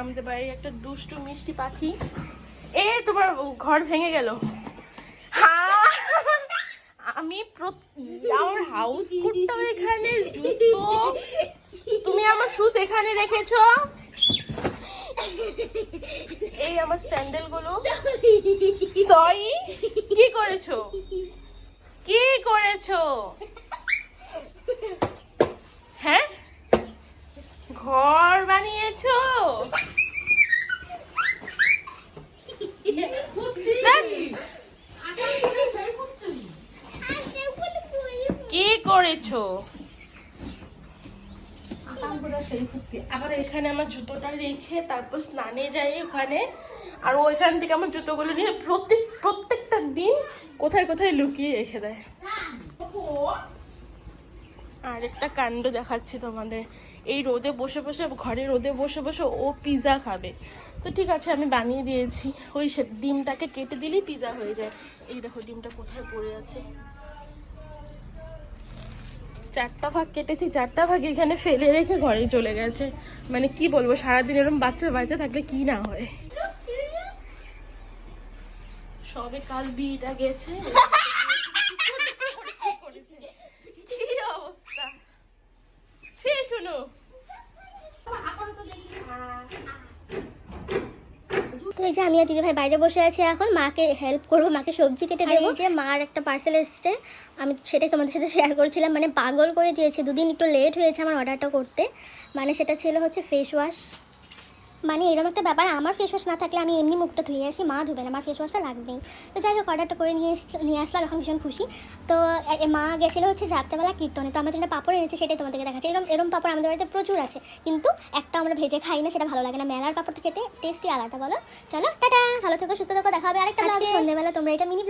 আমাদের বাড়ির একটা দুষ্টু মিষ্টি পাখি। এ তোমার ঘর ভেঙে গেল। আমি আমার হাউস কোটটাও এখানে জুতো। তুমি আমার শুজ এখানে রেখেছো। এই আমার স্যান্ডেলগুলো। সরি কি করেছ? কি করেছ হ্যাঁ ঘর বানিয়েছো? কি করেছ? আবার এখানে আমার জুতোটা রেখে তারপর স্নানে যাই ওখানে। আর ওইখান থেকে আমার জুতোগুলো নিয়ে প্রত্যেক প্রত্যেকটা দিন কোথায় কোথায় লুকিয়ে রেখে দেয়। আর একটা কাণ্ড দেখাচ্ছি তোমাদের। এই রোদে বসে বসে, ঘরে রোদে বসে বসে ও পিৎজা খাবে। তো ঠিক আছে, আমি বানিয়ে দিয়েছি। ওই ডিমটাকে কেটে দিলেই পিৎজা হয়ে যায়। এই দেখো ডিমটা কোথায় পড়ে আছে। চারটা ভাগ কেটেছি, চারটা ভাগ এখানে ফেলে রেখে ঘরে চলে গেছে। মানে কি বলব, সারাদিন এরকম বাচ্চা বাড়িতে থাকলে কি না হয়। সবে কাল বিয়েটা গেছে। তো এই যে আমি আর দিদিভাই বাইরে বসে আছি এখন মাকে হেল্প করব মাকে সবজি কেটে দেবো। যে মার একটা পার্সেল এসছে আমি সেটাই তোমাদের সাথে শেয়ার করছিলাম মানে পাগল করে দিয়েছে। দুদিন একটু লেট হয়েছে আমার অর্ডারটা করতে। মানে সেটা ছিল হচ্ছে ফেস ওয়াশ মানে এরকম একটা ব্যাপার আমার ফেস ওয়াশ না থাকলে আমি এমনি মুখটা ধুয়ে আসি মা ধুবে না আমার ফেস ওয়াশটা লাগবেই। তো যাই হোক অর্ডারটা করে নিয়ে এসছি নিয়ে আসলাম এখন ভীষণ খুশি। তো মা গেছিল হচ্ছে রাত্রেবেলা কীর্তনে তো আমার জন্য পাপড় এনেছে সেটাই তোমাদেরকে দেখাচ্ছে। এরকম এরকম পাপড় আমাদের বাড়িতে প্রচুর আছে কিন্তু একটা আমরা ভেজে খাই না সেটা ভালো লাগে না। মেলার পাপড়টা খেতে টেস্টই আলাদা বলো? চলো টাটা! ভালো থেকো সুস্থ থেকো দেখা হবে আরেকটা সন্ধ্যেবেলা তোমরা এটা মিনি